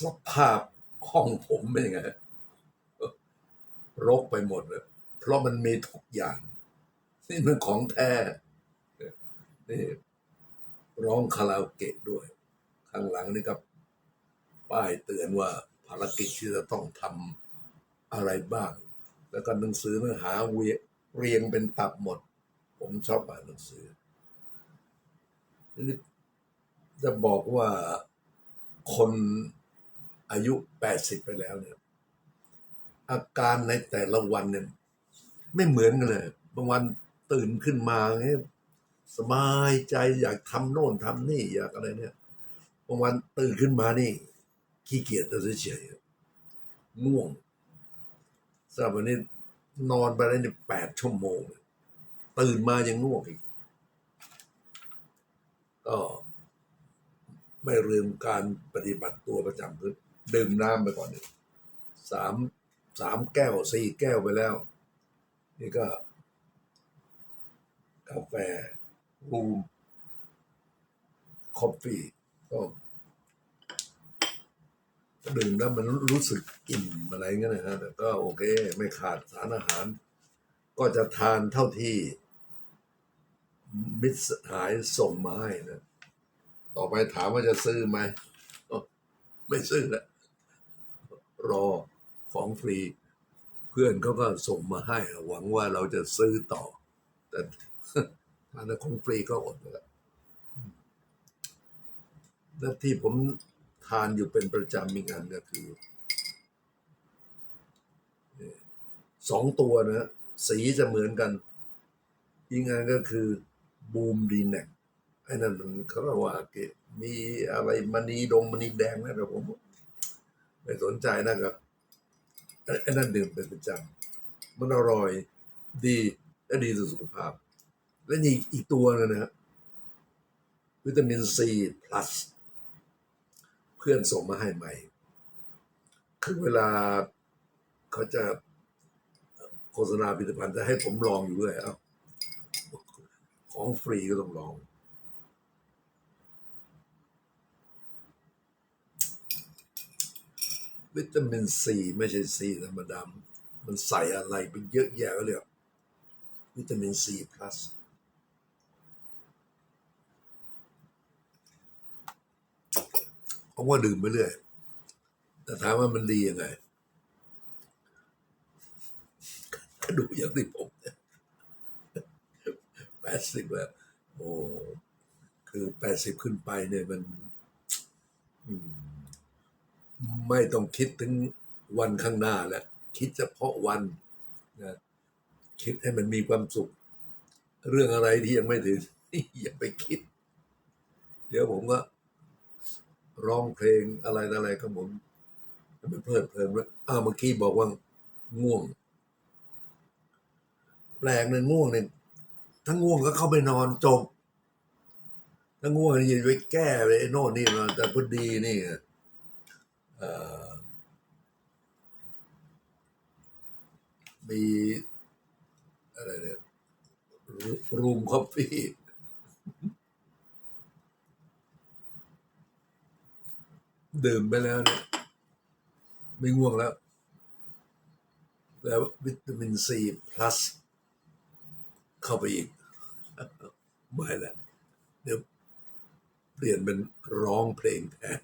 สภาพห้องผมเป็นยังไงรกไปหมดเลยเพราะมันมีทุกอย่าง นี่มันของแท้นี่ร้องคาราโอเกะด้วย ข้างหลังนี่ก็ป้ายเตือนว่าภารกิจที่จะต้องทำอะไรบ้าง แล้วก็หนังสือเนื้อหาเวียเรียงเป็นตับหมด ผมชอบอ่านหนังสือนี่จะบอกว่าคน อายุแปดสิบไปแล้วเนี่ยอาการในแต่ละวันเนี่ยไม่เหมือนกันเลย บางวันตื่นขึ้นมาเงี้ยสบายใจอยากทำโน่นทำนี่อยากอะไรเนี่ยบางวันตื่นขึ้นมานี่ขี้เกียจเฉยๆง่วงสำหรับวันนี้นอนไปได้ในแปดชั่วโมง ตื่นมายังง่วงอีก ก็ไม่ลืมการปฏิบัติตัวประจำคือ ดื่มน้ำไปก่อนหนึ่งสามสามแก้วสี่แก้วไปแล้ว นี่ก็ กาแฟรูมคอฟฟี่ก็ดื่มแล้วมันรู้สึกอิ่มอะไรเงี้ยนะฮะแต่ก็โอเค ไม่ขาดสารอาหาร ก็จะทานเท่าที่ มิตรหายส่งมาให้นะ ต่อไปถามว่าจะซื้อไหม ไม่ซื้อแล้ว รอของฟรี เพื่อนเขาก็ส่งมาให้ หวังว่าเราจะซื้อต่อ แต่ถ้านของฟรีก็อดแล้วและที่ผมทานอยู่เป็นประจำมีกอันก็คือสองตัวนะสีจะเหมือนกันอีกอันก็คือบูมดีแน็กไอ้นั่นมันเขาเรียกว่าเกมีอะไรมณีดงมณีแดงนะแต่ผม ไม่สนใจนะครับไอ้ไอ้นั่นดื่มเป็นประจำมันอร่อยดีและดีต่อสุขภาพ และนี่อีกตัวนึงนะฮะวิตามินซี plus เพื่อนส่งมาให้ใหม่ คือเวลาเขาจะโฆษณาผลิตภัณฑ์จะให้ผมลองอยู่ด้วยเอ้าของฟรีก็ต้องลอง วิตามินซีไม่ใช่ซีธรรมดา มันใส่อะไรเป็นเยอะแยะเลยวิตามินซี plus ผมว่าดื่มไปเรื่อย แต่ถามว่ามันดียังไงก็ดูอย่างที่ผมแปดสิบแล้วโอ้ คือแปดสิบขึ้นไปเนี่ยมัน อืม ไม่ต้องคิดถึงวันข้างหน้าแล้วคิดเฉพาะวันนะคิดให้มันมีความสุข เรื่องอะไรที่ยังไม่ถึงอย่าไปคิด เดี๋ยวผมก็ร้องเพลงอะไรอะไรของผมมันเพลิดเพลินแล้วอ้าวเมื่อกี้บอกว่าง่วง แปลกเลยง่วงเนี่ยถ้าง่วงก็เข้าไปนอนจบถ้าง่วงนี่อย่าไปแก้ไปไอ้โน่นนี่มาแต่พอดีนี่ มีอะไรเนี่ยรูมคอฟฟี่ดื่มไปแล้วเนี่ยไม่ง่วงแล้ว แล้ววิตามินซี plus เข้าไปอีกไม่แล้วเดี๋ยวเปลี่ยนเป็นร้องเพลงแทน